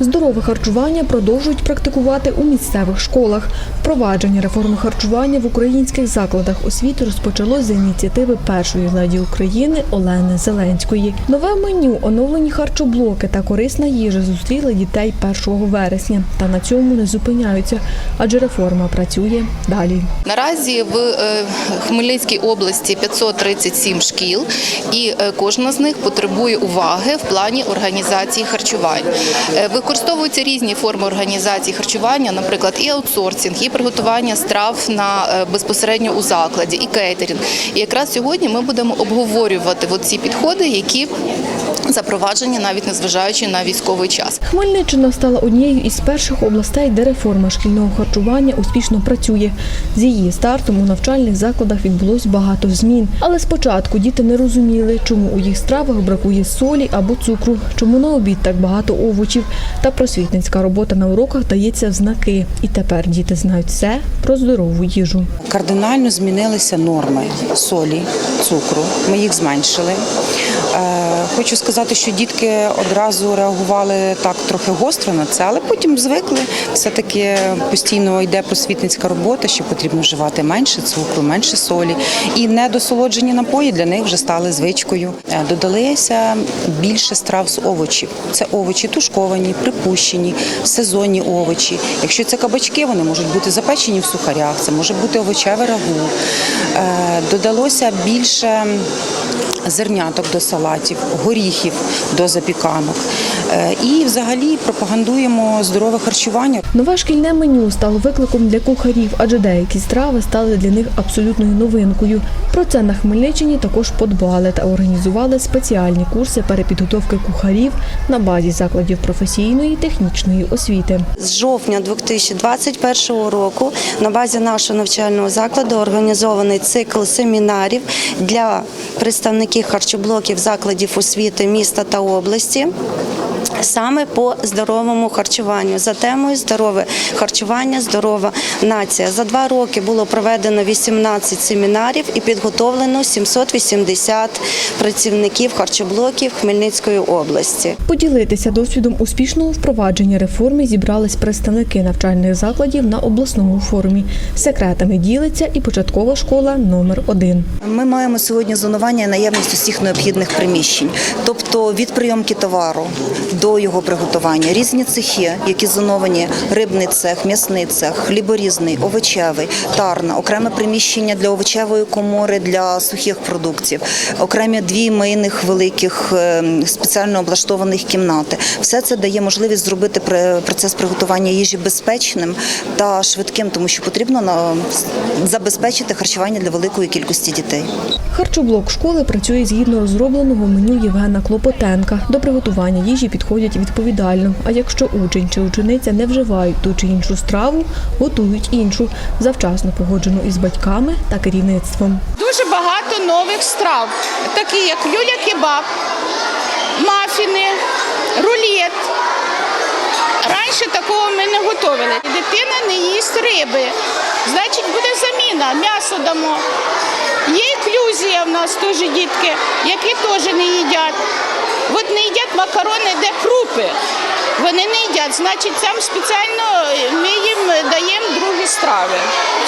Здорове харчування продовжують практикувати у місцевих школах. Впровадження реформи харчування в українських закладах освіти розпочалось за ініціативи першої леді України Олени Зеленської. Нове меню, оновлені харчоблоки та корисна їжа зустріли дітей 1 вересня. Та на цьому не зупиняються, адже реформа працює далі. Наразі в е, Хмельницькій області 537 шкіл, і е, кожна з них потребує уваги в плані організації харчувань. Використовуються різні форми організації харчування, наприклад, і аутсорсинг, і приготування страв на е, безпосередньо у закладі, і кейтерінг. І якраз сьогодні ми будемо обговорювати ці підходи, які запроваджені навіть незважаючи на військовий час. Хмельниччина стала однією із перших областей, де реформа шкільного харчування успішно працює. З її стартом у навчальних закладах відбулось багато змін. Але спочатку діти не розуміли, чому у їх стравах бракує солі або цукру, чому на обід так багато овочів. Та просвітницька робота на уроках дається в знаки. І тепер діти знають все про здорову їжу. Кардинально змінилися норми солі, цукру. Ми їх зменшили. Е, Хочу сказати, що дітки одразу реагували так трохи гостро на це, але потім звикли. Все-таки постійно йде просвітницька робота, що потрібно вживати менше цукру, менше солі. І недосолоджені напої для них вже стали звичкою. Е, Додалися більше страв з овочів. Це овочі тушковані, припущені, сезонні овочі. Якщо це кабачки, вони можуть бути запечені в сухарях, це може бути овочеве рагу. Е, Додалося більше зерняток до салатів, горіхів до запіканок. Е, І взагалі пропагандуємо здорове харчування. Нове шкільне меню стало викликом для кухарів, адже деякі страви стали для них абсолютною новинкою. Про це на Хмельниччині також подбали та організували спеціальні курси перепідготовки кухарів на базі закладів професійної технічної освіти. З жовтня 2021 року на базі нашого навчального закладу організований цикл семінарів для представників харчоблоків закладів освіти міста та області. Саме по здоровому харчуванню за темою здорове харчування, здорова нація. За два роки було проведено 18 семінарів і підготовлено 780 працівників харчоблоків Хмельницької області. Поділитися досвідом успішного впровадження реформи зібрались представники навчальних закладів на обласному форумі. Секретами ділиться і початкова школа номер 1 Ми маємо сьогодні зонування наявність усіх необхідних приміщень, тобто від прийомки товару до його приготування, різні цехи, які зоновані рибний цех, м'ясний цех, хліборізний, овочевий, тарна, окреме приміщення для овочевої комори для сухих продуктів, окремі дві мийних великих е, спеціально облаштованих кімнати. Все це дає можливість зробити процес приготування їжі безпечним та швидким, тому що потрібно забезпечити харчування для великої кількості дітей. Харчоблок школи працює згідно розробленого меню Євгена Клопотенка. До приготування їжі підходять відповідально. А якщо учень чи учениця не вживають ту чи іншу страву, готують іншу, завчасно погоджену із батьками та керівництвом. Дуже багато нових страв, такі як люля-кебаб, мафіни, рулет. Раніше такого ми не готували. Дитина не їсть риби, значить буде заміна, м'ясо дамо. Є інклюзія в нас теж дітки, які теж не їдять. Макарони, де крупи. Вони не їдять, значить, там спеціально ми їм даємо другі страви.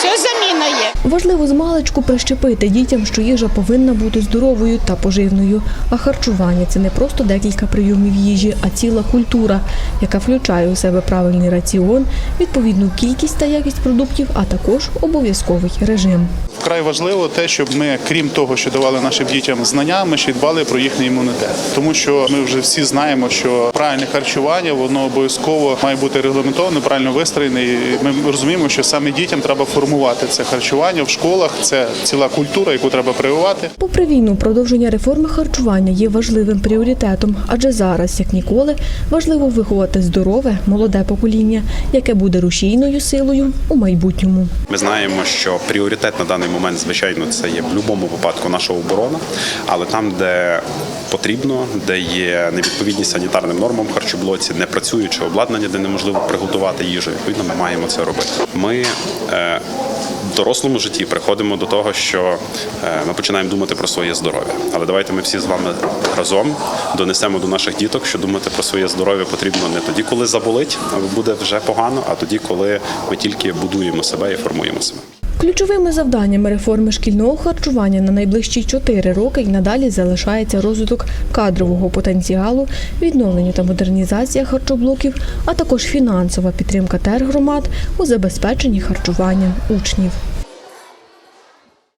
Це заміна є. Важливо з маличку прищепити дітям, що їжа повинна бути здоровою та поживною. А харчування це не просто декілька прийомів їжі, а ціла культура, яка включає у себе правильний раціон, відповідну кількість та якість продуктів, а також обов'язковий режим. Вкрай важливо те, щоб ми, крім того, що давали нашим дітям знання, ми ще й дбали про їхній імунітет. Тому що ми вже всі знаємо, що правильне харчування воно обов'язково має бути регламентоване, правильно вистроєне. І ми розуміємо, що саме дітям треба формувати це харчування в школах. Це ціла культура, яку треба прививати. Попри війну, продовження реформи харчування є важливим пріоритетом, адже зараз, як ніколи, важливо виховати здорове, молоде покоління, яке буде рушійною силою у майбутньому. Ми знаємо, що пріоритет на даний момент, звичайно, це є в будь-якому випадку наша оборона, але там, де потрібно, де є невідповідність санітарним нормам харчоблоці, не працююче обладнання, де неможливо приготувати їжу, відповідно, ми маємо це робити. Ми е, в дорослому житті приходимо до того, що е, ми починаємо думати про своє здоров'я. Але давайте ми всі з вами разом донесемо до наших діток, що думати про своє здоров'я потрібно не тоді, коли заболить, буде вже погано, а тоді, коли ми тільки будуємо себе і формуємо себе. Ключовими завданнями реформи шкільного харчування на найближчі чотири роки й надалі залишається розвиток кадрового потенціалу, відновлення та модернізація харчоблоків, а також фінансова підтримка тергромад у забезпеченні харчуванням учнів.